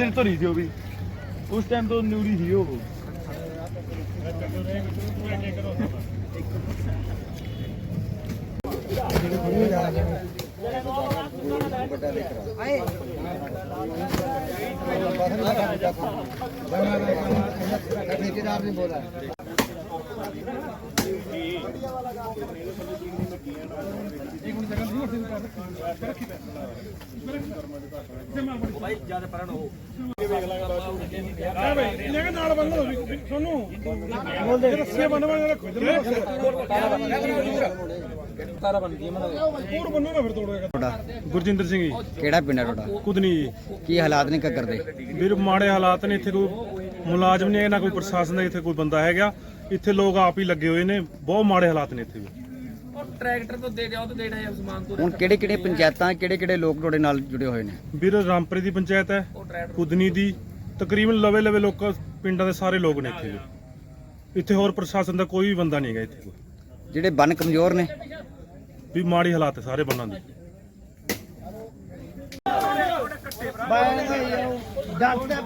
Time ਤੋਂ ਨਹੀਂ ਸੀ ਉਹ ਵੀ ਉਸ ਟਾਈਮ ਤੋਂ ਨਿਊਰੀ ਸੀ ਉਹ ठेकेदार ने बोला ਨਾਲ ਬੰਨੋ ਤੁਹਾਨੂੰ ਰੱਸੇ ਬੰਨਵਾ ਰੱਖੋ ਤਾਰਾ ਬੰਦੀ ਮਨਾ ਕੋੜ ਬੰਨੋ ਨਾ ਫਿਰ ਤੋੜੋਗਾ ਤੁਹਾਡਾ ਗੁਰਜਿੰਦਰ ਸਿੰਘ ਜੀ। ਕਿਹੜਾ ਪਿੰਡ ਹੈ ਤੁਹਾਡਾ? ਕੁਦਨੀ ਜੀ। ਕੀ ਹਾਲਾਤ ਨੇ ਘੱਗਰ ਦੇ? ਵੀਰ ਮਾੜੇ ਹਾਲਾਤ ਨੇ ਇੱਥੇ ਕੋਈ ਮੁਲਾਜ਼ਮ ਨਹੀਂ ਹੈ ਨਾ ਕੋਈ ਪ੍ਰਸ਼ਾਸਨ ਦਾ ਇੱਥੇ ਕੋਈ ਬੰਦਾ ਹੈਗਾ। ਇੱਥੇ ਲੋਕ ਆਪ ਹੀ ਲੱਗੇ ਹੋਏ ਨੇ ਬਹੁਤ ਮਾੜੇ ਹਾਲਾਤ ਨੇ ਇੱਥੇ ਵੀ। ਹੁਣ ਕਿਹੜੇ ਕਿਹੜੇ ਪੰਚਾਇਤਾਂ ਕਿਹੜੇ ਕਿਹੜੇ ਲੋਕ ਤੁਹਾਡੇ ਨਾਲ ਜੁੜੇ ਹੋਏ ਨੇ? ਵੀਰ ਰਾਮਪੁਰੇ ਦੀ ਪੰਚਾਇਤ ਹੈ ਕੁਦਨੀ ਦੀ ਤਕਰੀਬਨ ਲਵੇ ਲਵੇ ਲੋਕ ਪਿੰਡਾਂ ਦੇ ਸਾਰੇ ਲੋਕ ਨੇ ਇੱਥੇ ਵੀ। ਇੱਥੇ ਹੋਰ ਪ੍ਰਸ਼ਾਸਨ ਦਾ ਕੋਈ ਵੀ ਬੰਦਾ ਨਹੀਂ ਹੈਗਾ ਇੱਥੇ ਕੋਈ। ਜਿਹੜੇ ਬੰਨ ਕਮਜ਼ੋਰ ਨੇ? ਵੀ ਮਾੜੀ ਹਾਲਾਤ ਹੈ ਸਾਰੇ ਬੰਨਾਂ ਦੇ। ਡਾਕਟਰ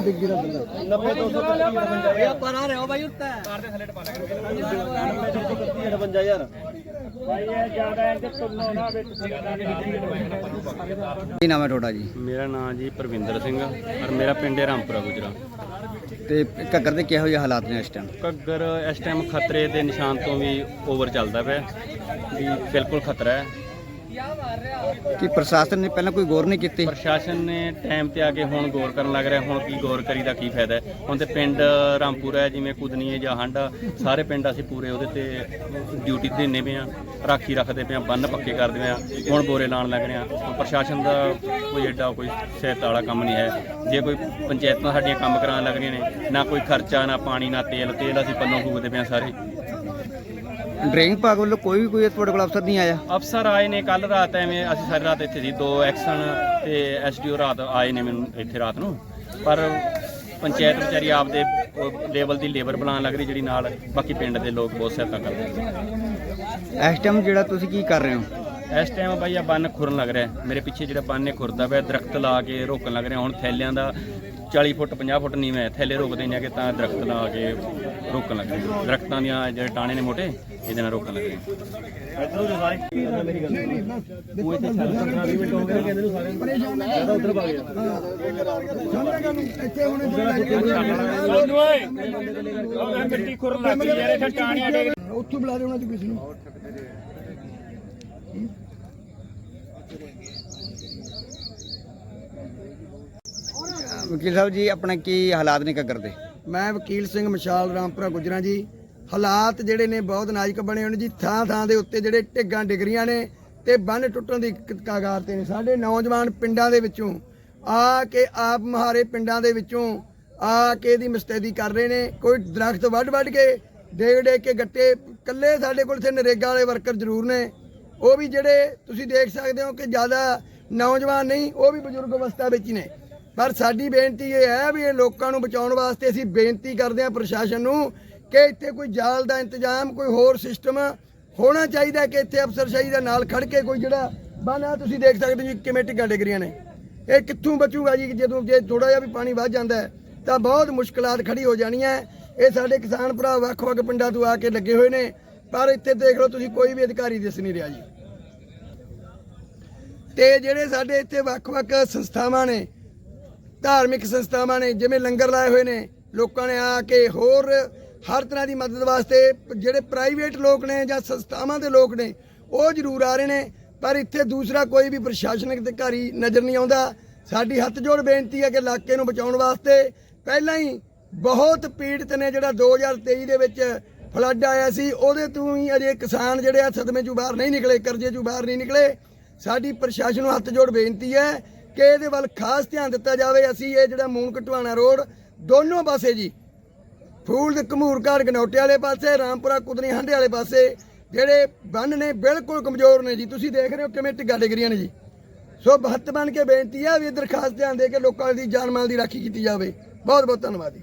ਤੇ ਕੀ ਨਾਮ ਹੈ ਟੋਟਾ ਜੀ? ਮੇਰਾ ਨਾਮ ਜੀ ਪਰਵਿੰਦਰ ਸਿੰਘ ਔਰ ਮੇਰਾ ਪਿੰਡ ਹੈ ਰਾਮਪੁਰਾ ਗੁਜਰਾ। ਤੇ ਘੱਗਰ ਦੇ ਕਿਹੋ ਜਿਹੇ ਹਾਲਾਤ ਨੇ ਇਸ ਟਾਈਮ ਘੱਗਰ ਇਸ ਟਾਈਮ ਖਤਰੇ ਦੇ ਨਿਸ਼ਾਨ ਤੋਂ ਵੀ ਓਵਰ ਚੱਲਦਾ ਪਿਆ ਵੀ ਬਿਲਕੁਲ ਖਤਰਾ ਹੈ। ਕੀ ਪ੍ਰਸ਼ਾਸਨ ਨੇ ਪਹਿਲਾਂ ਕੋਈ ਗੌਰ ਨਹੀਂ ਕੀਤੀ? ਪ੍ਰਸ਼ਾਸਨ ਨੇ ਟਾਈਮ ਤੇ ਆ ਕੇ ਹੁਣ ਗੌਰ ਕਰਨ ਲੱਗ ਰਿਹਾ, ਹੁਣ ਕੀ ਗੌਰ ਕਰੀ ਦਾ ਕੀ ਫਾਇਦਾ ਹੈ? ਹੁਣ ਤੇ ਪਿੰਡ ਰਾਮਪੁਰਾ ਹੈ, ਜਿਵੇਂ ਕੁਦਨੀਏ ਜਾਂ ਹੰਡਾ, ਸਾਰੇ ਪਿੰਡ ਅਸੀਂ ਪੂਰੇ ਉਹਦੇ ਤੇ ਡਿਊਟੀ ਤੇ ਦਿੰਨੇ ਪਏ ਆ ਰਾਖੀ ਰੱਖਦੇ ਪਏ ਆ ਬੰਨ ਪੱਕੇ ਕਰਦੇ ਪਏ ਆ ਹੁਣ ਬੋਰੇ ਲਾਉਣ ਲੱਗ ਰਹੇ ਆ ਪ੍ਰਸ਼ਾਸਨ ਦਾ ਕੋਈ ਐਡਾ ਕੋਈ ਸਹਾਇਤਾ ਵਾਲਾ ਕੰਮ ਨਹੀਂ ਹੈ। ਜੇ ਕੋਈ ਪੰਚਾਇਤਾਂ ਸਾਡੀਆਂ ਕੰਮ ਕਰਾਉਣ ਲੱਗ ਰਹੀਆਂ ਨੇ, ਨਾ ਕੋਈ ਖਰਚਾ, ਨਾ ਪਾਣੀ, ਨਾ ਤੇਲ ਤੇਲ ਅਸੀਂ ਪੱਲੋਂ ਫੂਕਦੇ ਪਏ ਆ ਸਾਰੇ। ਡਰੇਇੰਗ ਭਾਗ ਵੱਲੋਂ ਕੋਈ ਵੀ ਕੋਈ ਤੁਹਾਡੇ ਕੋਲ ਅਫਸਰ ਨਹੀਂ ਆਇਆ? ਅਫਸਰ ਆਏ ਨੇ ਕੱਲ ਰਾਤ ਐਵੇਂ ਅਸੀਂ ਸਾਰੀ ਰਾਤ ਇੱਥੇ ਸੀ ਦੋ ਐਕਸ਼ਨ ਤੇ ਐਸਡੀਓ ਰਾਤ ਆਏ ਨੇ ਮੈਨੂੰ ਇੱਥੇ ਰਾਤ ਨੂੰ। ਪਰ ਪੰਚਾਇਤ ਵਿਚਾਰੀ ਆਪਦੇ ਲੈਵਲ ਦੀ ਲੇਬਰ ਬਣਾਉਣ ਲੱਗ ਰਹੀ ਜਿਹੜੀ ਨਾਲ ਬਾਕੀ ਪਿੰਡ ਦੇ ਲੋਕ ਬਹੁਤ ਸਹਾਇਤਾ ਕਰਦੇ ਨੇ। ਇਸ ਟਾਈਮ ਜਿਹੜਾ ਤੁਸੀਂ ਕੀ ਕਰ ਰਹੇ ਹੋ? ਇਸ ਟਾਈਮ ਬਾਈ ਆ ਬੰਨ ਖੁਰਨ ਲੱਗ ਰਿਹਾ ਹੈ। ਮੇਰੇ ਪਿੱਛੇ ਜਿਹੜਾ ਬੰਨ ਨੇ ਖੁਰਦਾ ਪਿਆ ਦਰਖਤ ਲਾ ਕੇ ਰੋਕਣ ਲੱਗ ਰਿਹਾ। ਹੁਣ ਥੈਲਿਆਂ ਦਾ 40 ਫੁੱਟ 50 ਫੁੱਟ ਨੀਵੇਂ ਹੈ। ਥੈਲੇ ਰੋਕਦੇ ਨੇ ਕਿ ਤਾਂ ਦਰਖਤ ਲਾ ਕੇ ਰੋਕਣ ਲੱਗ ਰਹੇ। ਦਰਖਤਾਂ ਦੀਆਂ ਜਿਹੜੇ ਟਾਣੇ ਨੇ ਮੋਟੇ ਇਹਦੇ ਨਾਲ ਰੋਕਣ ਲੱਗ ਰਹੇ। ਮਿੱਟੀ ਖੁਰ ਲੱਗ ਗਈ ਯਾਰ ਇੱਥੇ ਟਾਣੀਆਂ ਡੇਗ ਉੱਥੋਂ ਬੁਲਾ ਦੇ ਉਹਨਾਂ ਚ ਕਿਸੇ ਨੂੰ। ਵਕੀਲ ਸਾਹਿਬ ਜੀ, ਆਪਣਾ ਕੀ ਹਾਲਾਤ ਨੇ ਘੱਗਰ ਦੇ? ਮੈਂ ਵਕੀਲ ਸਿੰਘ ਮਸ਼ਾਲ ਰਾਮਪੁਰਾ ਗੁਜਰਾ ਜੀ। ਹਾਲਾਤ ਜਿਹੜੇ ਨੇ ਬਹੁਤ ਨਾਜ਼ੁਕ ਬਣੇ ਹੋਏ ਨੇ ਜੀ। ਥਾਂ ਥਾਂ ਦੇ ਉੱਤੇ ਜਿਹੜੇ ਢਿੱਗਾਂ ਡਿਗਰੀਆਂ ਨੇ ਤੇ ਬੰਨ ਟੁੱਟਣ ਦੀ ਕ- ਕਾਗਾਰ ਤੇ ਨੇ। ਸਾਡੇ ਨੌਜਵਾਨ ਪਿੰਡਾਂ ਦੇ ਵਿੱਚੋਂ ਆ ਕੇ ਆਪ ਮਹਾਰੇ ਪਿੰਡਾਂ ਦੇ ਵਿੱਚੋਂ ਆ ਕੇ ਇਹਦੀ ਮਸਤੈਦੀ ਕਰ ਰਹੇ ਨੇ। ਕੋਈ ਦਰਖਤ ਵੱਢ ਵੱਢ ਕੇ, ਡੇਗ ਡੇਗ ਕੇ ਗੱਟੇ ਕੱਲੇ ਸਾਡੇ ਕੋਲ ਇੱਥੇ ਨਰੇਗਾ ਵਾਲੇ ਵਰਕਰ ਜ਼ਰੂਰ ਨੇ। ਉਹ ਵੀ ਜਿਹੜੇ ਤੁਸੀਂ ਦੇਖ ਸਕਦੇ ਹੋ ਕਿ ਜ਼ਿਆਦਾ ਨੌਜਵਾਨ ਨਹੀਂ, ਉਹ ਵੀ ਬਜ਼ੁਰਗ ਅਵਸਥਾ ਵਿੱਚ ਹੀ ਨੇ। ਪਰ ਸਾਡੀ ਬੇਨਤੀ ਇਹ ਹੈ ਵੀ ਇਹ ਲੋਕਾਂ ਨੂੰ ਬਚਾਉਣ ਵਾਸਤੇ ਅਸੀਂ ਬੇਨਤੀ ਕਰਦੇ ਹਾਂ ਪ੍ਰਸ਼ਾਸਨ ਨੂੰ ਕਿ ਇੱਥੇ ਕੋਈ ਜਾਲ ਦਾ ਇੰਤਜ਼ਾਮ, ਕੋਈ ਹੋਰ ਸਿਸਟਮ ਹੋਣਾ ਚਾਹੀਦਾ ਕਿ ਇੱਥੇ ਅਫਸਰਸ਼ਾਹੀ ਦੇ ਨਾਲ ਖੜ ਕੇ ਕੋਈ ਜਿਹੜਾ ਬਾਨਾ ਤੁਸੀਂ ਦੇਖ ਸਕਦੇ ਹੋ ਜੀ ਕਿਵੇਂ ਟਿੱਗਾਂ ਨੇ। ਇਹ ਕਿੱਥੋਂ ਬਚੂਗਾ ਜੀ? ਜਦੋਂ ਜੇ ਥੋੜਾ ਜਿਹਾ ਵੀ ਪਾਣੀ ਵੱਧ ਜਾਂਦਾ ਤਾਂ ਬਹੁਤ ਮੁਸ਼ਕਲਾਂ ਖੜੀ ਹੋ ਜਾਣੀਆਂ ਇਹ ਸਾਡੇ ਕਿਸਾਨ ਭਰਾ ਵੱਖ-ਵੱਖ ਪਿੰਡਾਂ ਤੋਂ ਆ ਕੇ ਲੱਗੇ ਹੋਏ ਨੇ, ਪਰ ਇੱਥੇ ਦੇਖ ਲਓ ਤੁਸੀਂ ਕੋਈ ਵੀ ਅਧਿਕਾਰੀ ਦਿਸ ਨਹੀਂ ਰਿਹਾ ਜੀ। ਤੇ ਜਿਹੜੇ ਸਾਡੇ ਇੱਥੇ ਵੱਖ-ਵੱਖ ਸੰਸਥਾਵਾਂ ਨੇ ਧਾਰਮਿਕ ਸੰਸਥਾਵਾਂ ਨੇ, ਜਿਵੇਂ ਲੰਗਰ ਲਾਏ ਹੋਏ ਨੇ, ਲੋਕਾਂ ਨੇ ਆ ਕੇ ਹੋਰ ਹਰ ਤਰ੍ਹਾਂ ਦੀ ਮਦਦ ਵਾਸਤੇ ਜਿਹੜੇ ਪ੍ਰਾਈਵੇਟ ਲੋਕ ਨੇ ਜਾਂ ਸੰਸਥਾਵਾਂ ਦੇ ਲੋਕ ਨੇ, ਉਹ ਜ਼ਰੂਰ ਆ ਰਹੇ ਨੇ। ਪਰ ਇੱਥੇ ਦੂਸਰਾ ਕੋਈ ਵੀ ਪ੍ਰਸ਼ਾਸਨਿਕ ਅਧਿਕਾਰੀ ਨਜ਼ਰ ਨਹੀਂ ਆਉਂਦਾ। ਸਾਡੀ ਹੱਥ ਜੋੜ ਬੇਨਤੀ ਹੈ ਕਿ ਇਲਾਕੇ ਨੂੰ ਬਚਾਉਣ ਵਾਸਤੇ ਪਹਿਲਾਂ ਹੀ ਬਹੁਤ ਪੀੜਤ ਨੇ ਜਿਹੜਾ 2023 ਦੇ ਵਿੱਚ ਫਲੱਡ ਆਇਆ ਸੀ, ਉਹਦੇ ਤੋਂ ਹੀ ਅਜੇ ਕਿਸਾਨ ਜਿਹੜੇ ਆ ਸਦਮੇ ਚੋਂ ਬਾਹਰ ਨਹੀਂ ਨਿਕਲੇ, ਕਰਜ਼ੇ ਚੋਂ ਬਾਹਰ ਨਹੀਂ ਨਿਕਲੇ। ਸਾਡੀ ਪ੍ਰਸ਼ਾਸਨ ਨੂੰ ਹੱਥ ਜੋੜ ਬੇਨਤੀ ਹੈ ਕਿ ਇਹਦੇ ਵੱਲ ਖਾਸ ਧਿਆਨ ਦਿੱਤਾ ਜਾਵੇ, ਅਸੀਂ ਇਹ ਜਿਹੜਾ ਮੂਨ ਕਟਵਾਣਾ ਰੋਡ, ਦੋਨੋਂ ਪਾਸੇ ਜੀ। ਫੂਲ ਦੇ ਘਮੂਰ ਘਾਟ ਗਨੌਟੇ ਵਾਲੇ ਪਾਸੇ, ਰਾਮਪੁਰਾ ਕੁਦਨੀ ਹੰਡੇ ਵਾਲੇ ਪਾਸੇ, ਜਿਹੜੇ ਬੰਨ ਨੇ ਬਿਲਕੁਲ ਕਮਜ਼ੋਰ ਨੇ ਜੀ। ਤੁਸੀਂ ਦੇਖ ਰਹੇ ਹੋ ਕਿਵੇਂ ਟਿੱਗਾ ਡਿਗਰੀਆਂ ਨੇ ਜੀ। ਸੋ ਬਹੱਤ ਬਣ ਕੇ ਬੇਨਤੀ ਆ ਵੀ ਇਧਰ ਖਾਸ ਧਿਆਨ ਦੇ ਕੇ ਲੋਕਾਂ ਦੀ ਜਾਨ ਮਾਲ ਦੀ ਰਾਖੀ ਕੀਤੀ ਜਾਵੇ। ਬਹੁਤ ਬਹੁਤ ਧੰਨਵਾਦ ਜੀ।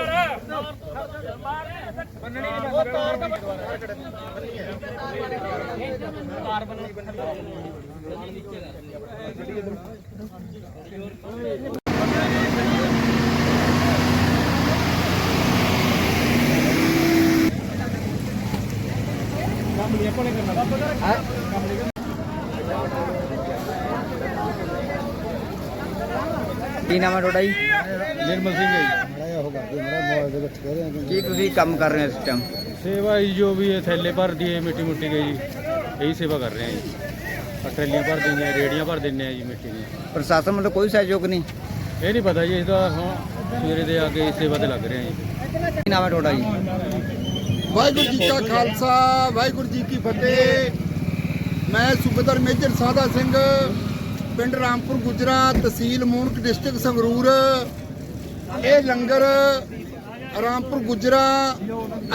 ਕੀ ਨਾਮ ਹੈ ਤੁਹਾਡਾ ਜੀ? ਨਿਰਮਲ ਸਿੰਘ ਹੈ ਕੀ ਤੁਸੀਂ ਕੰਮ ਕਰ ਰਹੇ ਹੋ ਇਸ ਟਾਈਮ ਸੇਵਾ ਜੀ ਜੋ ਵੀ ਇਹ ਥੈਲੇ ਭਰਦੀ ਹੈ ਮਿੱਟੀ ਮੁੱਟੀ ਗਈ ਜੀ ਇਹੀ ਸੇਵਾ ਕਰ ਰਹੇ ਹਾਂ ਜੀ। ਆਹ ਟਰੈਲੀਆਂ ਭਰ ਦਿੰਦੇ ਆ ਰੇੜੀਆਂ ਭਰ ਦਿੰਦੇ ਆ ਜੀ ਮਿੱਟੀ ਦੀ। ਪ੍ਰਸ਼ਾਸਨ ਵੱਲੋਂ ਕੋਈ ਸਹਿਯੋਗ ਨਹੀਂ? ਇਹ ਨਹੀਂ ਪਤਾ ਜੀ ਇਹਦਾ ਹੁਣ ਸਵੇਰੇ ਦੇ ਆ ਕੇ ਇਸ ਸੇਵਾ ਤੇ ਲੱਗ ਰਹੇ ਹਾਂ ਜੀ। ਕੀ ਨਾਮ ਹੈ ਤੁਹਾਡਾ ਜੀ? ਵਾਹਿਗੁਰੂ ਜੀ ਕਾ ਖਾਲਸਾ ਵਾਹਿਗੁਰੂ ਜੀ ਕੀ ਫਤਿਹ। ਮੈਂ ਸੂਬੇਦਾਰ ਮੇਜਰ ਸਾਦਾ ਸਿੰਘ ਪਿੰਡ ਰਾਮਪੁਰ ਗੁਜਰਾ ਤਹਿਸੀਲ ਮੂਣਕ ਡਿਸਟ੍ਰਿਕਟ ਸੰਗਰੂਰ। ਇਹ ਲੰਗਰ ਰਾਮਪੁਰ ਗੁਜਰਾ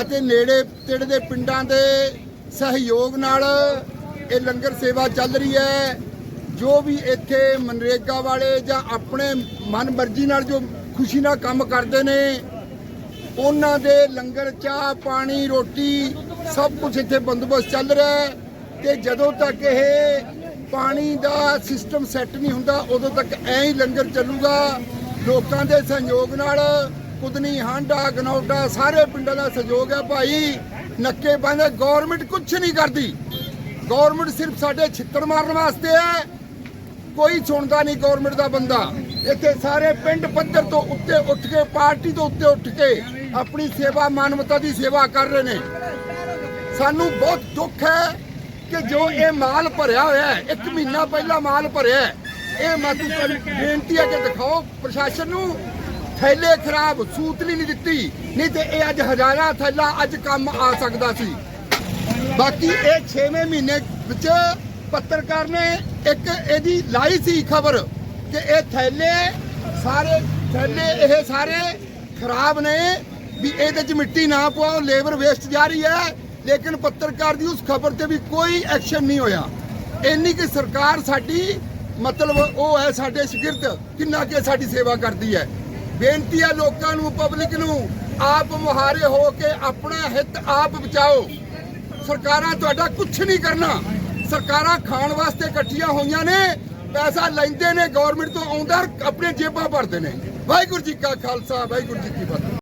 ਅਤੇ ਨੇੜੇ ਤੇੜੇ ਦੇ ਪਿੰਡਾਂ ਦੇ ਸਹਿਯੋਗ ਨਾਲ ਇਹ ਲੰਗਰ ਸੇਵਾ ਚੱਲ ਰਹੀ ਹੈ। ਜੋ ਵੀ ਇੱਥੇ ਮਨਰੇਗਾ ਵਾਲੇ ਜਾਂ ਆਪਣੇ ਮਨ ਮਰਜ਼ੀ ਨਾਲ ਜੋ ਖੁਸ਼ੀ ਨਾਲ ਕੰਮ ਕਰਦੇ ਨੇ, ਉਹਨਾਂ ਦੇ ਲੰਗਰ, ਚਾਹ, ਪਾਣੀ, ਰੋਟੀ ਸਭ ਕੁਝ ਇੱਥੇ ਬੰਦੋਬਸਤ ਚੱਲ ਰਿਹਾ ਹੈ ਤੇ ਜਦੋਂ ਤੱਕ ਇਹ ਪਾਣੀ ਦਾ ਸਿਸਟਮ ਸੈੱਟ ਨਹੀਂ ਹੁੰਦਾ, ਉਦੋਂ ਤੱਕ ਐਂ ਹੀ ਲੰਗਰ ਚੱਲੂਗਾ। ਲੋਕਾਂ ਦੇ ਸਹਿਯੋਗ ਨਾਲ ਕੁਦਨੀ ਹਾਂਡਾ ਗਨੌਟਾ ਸਾਰੇ ਪਿੰਡਾਂ ਦਾ ਸਹਿਯੋਗ ਹੈ ਭਾਈ। ਨੱਕੇ ਬੰਦੇ ਗਵਰਨਮੈਂਟ ਕੁਝ ਨਹੀਂ ਕਰਦੀ। ਗਵਰਨਮੈਂਟ ਸਿਰਫ ਸਾਡੇ ਛਿੱਤਰ ਮਾਰਨ ਵਾਸਤੇ ਹੈ। ਕੋਈ ਸੁਣਦਾ ਨਹੀਂ ਗਵਰਨਮੈਂਟ ਦਾ ਬੰਦਾ। ਇੱਥੇ ਸਾਰੇ ਪਿੰਡ ਪੱਧਰ ਤੋਂ ਉੱਤੇ ਉੱਠ ਕੇ, ਪਾਰਟੀ ਤੋਂ ਉੱਤੇ ਉੱਠ ਕੇ ਆਪਣੀ ਸੇਵਾ, ਮਾਨਵਤਾ ਦੀ ਸੇਵਾ ਕਰ ਰਹੇ ਨੇ। ਸਾਨੂੰ ਬਹੁਤ ਦੁੱਖ ਹੈ ਕਿ ਜੋ ਇਹ ਮਾਲ ਭਰਿਆ ਹੋਇਆ ਹੈ, ਇੱਕ ਮਹੀਨਾ ਪਹਿਲਾਂ ਮਾਲ ਭਰਿਆ ਹੈ ਇਹ ਮਾਤੂ ਬੇਨਤੀ ਹੈ ਕਿ ਦਿਖਾਓ ਪ੍ਰਸ਼ਾਸਨ ਨੂੰ। ਥੈਲੇ ਖਰਾਬ ਸੂਤਲੀ ਨਹੀਂ ਦਿੱਤੀ। ਨਹੀਂ ਤੇ ਇਹ ਅੱਜ ਹਜ਼ਾਰਾਂ ਥੈਲਾ ਅੱਜ ਕੰਮ ਆ ਸਕਦਾ ਸੀ। ਬਾਕੀ ਇਹ 6ਵੇਂ ਮਹੀਨੇ ਵਿੱਚ ਪੱਤਰਕਾਰ ਨੇ ਇੱਕ ਇਹਦੀ ਲਾਈ ਸੀ ਖਬਰ ਕਿ ਇਹ ਥੈਲੇ ਸਾਰੇ, ਥੈਲੇ ਇਹ ਸਾਰੇ ਖਰਾਬ ਨੇ ਵੀ ਇਹਦੇ 'ਚ ਮਿੱਟੀ ਨਾ ਪਾਓ, ਲੇਬਰ ਵੇਸਟ ਜਾ ਰਹੀ ਹੈ। ਲੇਕਿਨ ਪੱਤਰਕਾਰ ਦੀ ਉਸ ਖਬਰ ਤੇ ਵੀ ਕੋਈ ਐਕਸ਼ਨ ਨਹੀਂ ਹੋਇਆ। ਇੰਨੀ ਕਿ ਸਰਕਾਰ ਸਾਡੀ ਮਤਲਬ ਉਹ ਹੈ ਸਾਡੇ ਸ਼ਗਿਰਦ, ਕਿੰਨਾ ਕਿ ਸਾਡੀ ਸੇਵਾ ਕਰਦੀ ਹੈ। ਬੇਨਤੀ ਹੈ ਲੋਕਾਂ ਨੂੰ ਪਬਲਿਕ ਨੂੰ, ਆਪ ਮੁਹਾਰੇ ਹੋ ਕੇ ਆਪਣਾ ਹਿੱਤ ਆਪ ਬਚਾਓ। ਸਰਕਾਰਾਂ ਤੁਹਾਡਾ ਕੁਝ ਨਹੀਂ ਕਰਨਾ। ਸਰਕਾਰਾਂ ਖਾਣ ਵਾਸਤੇ ਇਕੱਠੀਆਂ ਹੋਈਆਂ ਨੇ, ਪੈਸਾ ਲੈਂਦੇ ਨੇ ਗਵਰਨਮੈਂਟ ਤੋਂ ਆਉਂਦਾ, ਆਪਣੇ ਜੇਬਾਂ ਭਰਦੇ ਨੇ। ਵਾਹਿਗੁਰੂ ਜੀ ਕਾ ਖਾਲਸਾ, ਵਾਹਿਗੁਰੂ ਜੀ ਕੀ ਫਤਿਹ।